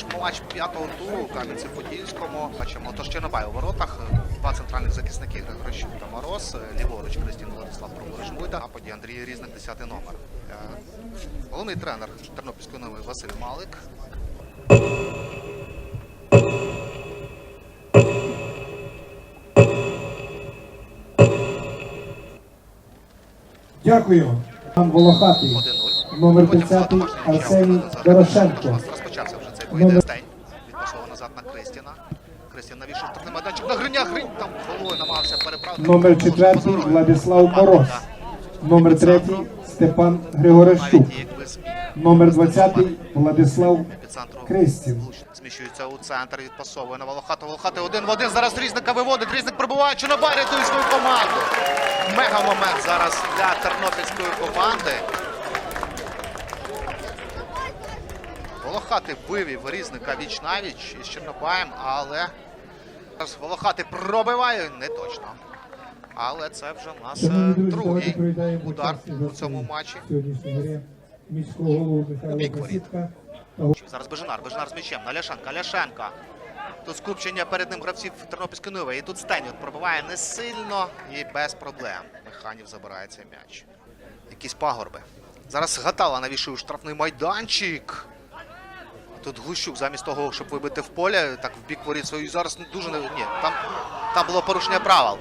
Тож матч п'ятого туру у Кам'янці-Подільському. Бачимо, тож Чорнобай у воротах. Два центральних захисники Григорищук та Мороз. Ліворуч Кристин Владислав Праворуч а поді Андрій Різник, 10 номер. Е, Головний тренер Тернопільської нови Василь Малик. Дякую. Волохатий. 1-0. Номер Потім 30 Арсеній Дорошенко. Поєдинок. Стень. Відпасовано назад на Кристіна. Кристін навішав штрафний майданчик на Гриня. Гринь там головою намагався переправити. Номер Позор, 4 позор. Владислав Мороз. Номер 3 Степан Григорищук. Номер 20 Владислав Кристін. зміщується у центр, відпасовує на Волохата. Волохати один в один. Зараз Різника виводить. Різник прибуває. Чорнобай рятує свою команду. Мега момент зараз для тернопільської команди. Волохати вивів Різника віч навіч із Чорнобаєм, але зараз Волохати пробиває не точно. Але це вже нас е, друзі, давайте другий удар у цьому матчі. Зараз Бежанар, Бежанар з м'ячем, на Ляшенка, Ляшенка. Тут скупчення перед ним гравців Тернопільської Ниви. І тут Стенюк пробиває не сильно і без проблем. Механів забирає цей м'яч. Якісь пагорби. Зараз Гатала навішує штрафний майданчик. Тут Глущук замість того, щоб вибити в поле, так в бік воріт свою. Зараз не дуже не. Ні, там, там було порушення правил.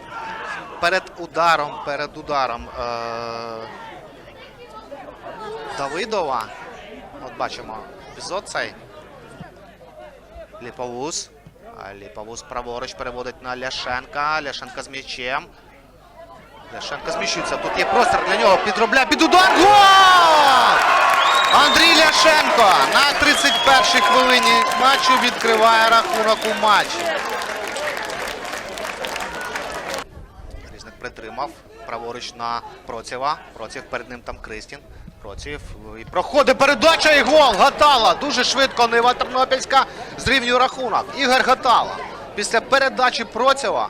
Перед ударом, перед ударом е- Давидова. От бачимо епізод цей. Ліповуз. Ліповуз праворуч переводить на Ляшенка. Ляшенка з м'ячем. Ляшенка зміщується. Тут є простір для нього. Підробляє під удар. Гол! Андрій Ляшенко на 31-й хвилині матчу відкриває рахунок у матчі. Різник притримав. Праворуч на Процєва. Процєв перед ним там Кристін. Процєв. І проходить передача і гол. Гатала. Дуже швидко Нива Тернопільська зрівнює рахунок. Ігор Гатала. Після передачі Процєва.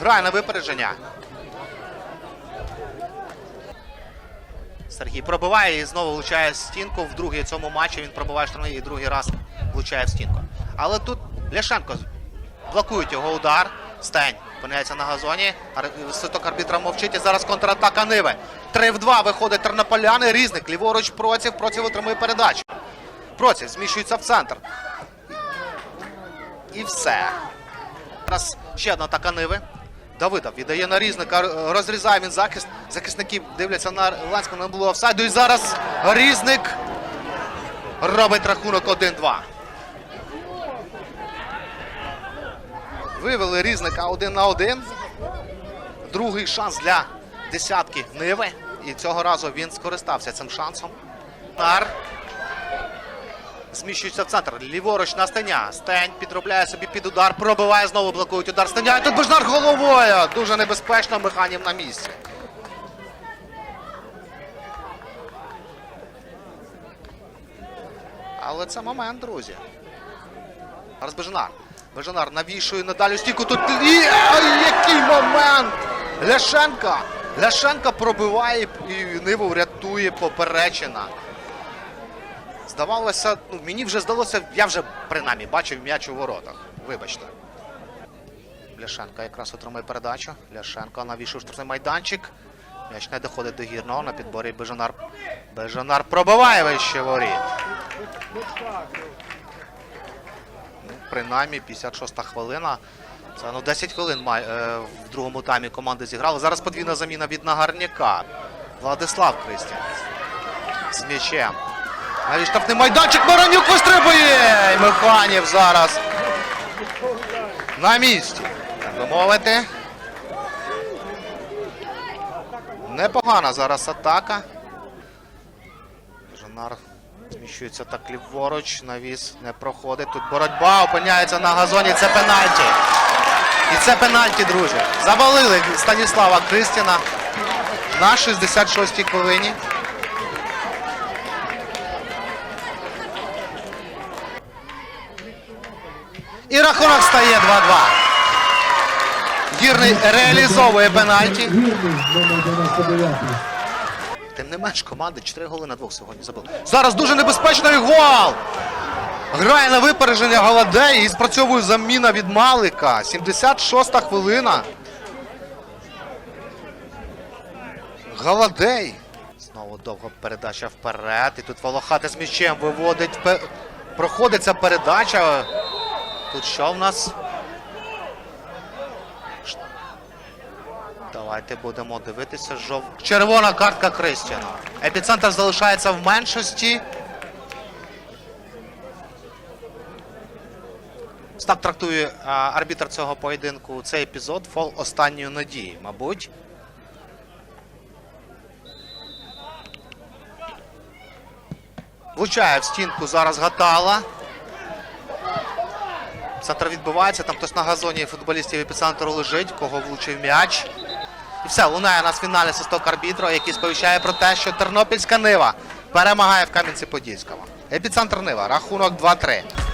Грає на випередження. Сергій пробиває і знову влучає в стінку. В другій цьому матчі він пробиває штрафний і другий раз влучає в стінку. Але тут Ляшенко блокують його удар. Стень опиняється на газоні. Свиток арбітра мовчить. І зараз контратака Ниви. 3 в 2 виходить тернополяни. Різник. Ліворуч Проців. Проців отримує передачу. Проців зміщується в центр. І все. Зараз ще одна атака Ниви. Давидов віддає на різника, розрізає він захист. Захисники дивляться на Ланського, не було офсайду. І зараз різник робить рахунок 1-2. Вивели різника один на один. Другий шанс для десятки Ниви. І цього разу він скористався цим шансом. Нар зміщується в центр. Ліворуч на Стеня. Стень підробляє собі під удар, пробиває, знову блокують удар. Стеня. І тут Бежнар головою. Дуже небезпечно механів на місці. Але це момент, друзі. Зараз Бежанар. Бежанар навішує на дальню стійку. Тут і Ай, який момент! Ляшенка! Ляшенка пробиває і Ниву рятує поперечина. Здавалося, ну мені вже здалося, я вже принаймні бачив м'яч у воротах. Вибачте. Ляшенка якраз отримує передачу. Ляшенко навішує штрафний майданчик. М'яч не доходить до гірного на підборі Бежанар. Бежанар пробиває вище воріт. Ну, принаймні, 56-та хвилина. Це ну 10 хвилин май, е, в другому таймі команди зіграли. Зараз подвійна заміна від Нагарняка. Владислав Кристін. З м'ячем. Навіть штрафний майданчик Маранюк вистрибує! І Механів зараз на місці. Так би мовити. Непогана зараз атака. Жанар зміщується так ліворуч, навіс не проходить. Тут боротьба опиняється на газоні. Це пенальті. І це пенальті, друзі. Завалили Станіслава Кристіна на 66-й хвилині. І рахунок стає 2-2. Гірний реалізовує пенальті. Гірний номер 99. Тим не менш, команди 4 голи на двох сьогодні забили. Зараз дуже небезпечний гол! Грає на випередження Галадей і спрацьовує заміна від Малика. 76-та хвилина. Галадей. Знову довга передача вперед. І тут Волохати з м'ячем виводить. пе- Проходить ця передача. Тут що в нас? Давайте будемо дивитися. Жов... Червона картка Кристіана. Епіцентр залишається в меншості. Так трактує а, арбітр цього поєдинку цей епізод. Фол останньої надії, мабуть. Влучає в стінку зараз Гатала. Центр відбувається, там хтось на газоні футболістів епіцентру лежить, кого влучив м'яч. І все, лунає нас фінальний свисток арбітру, який сповіщає про те, що Тернопільська Нива перемагає в Кам'янці-Подільському. Епіцентр Нива, рахунок 2-3.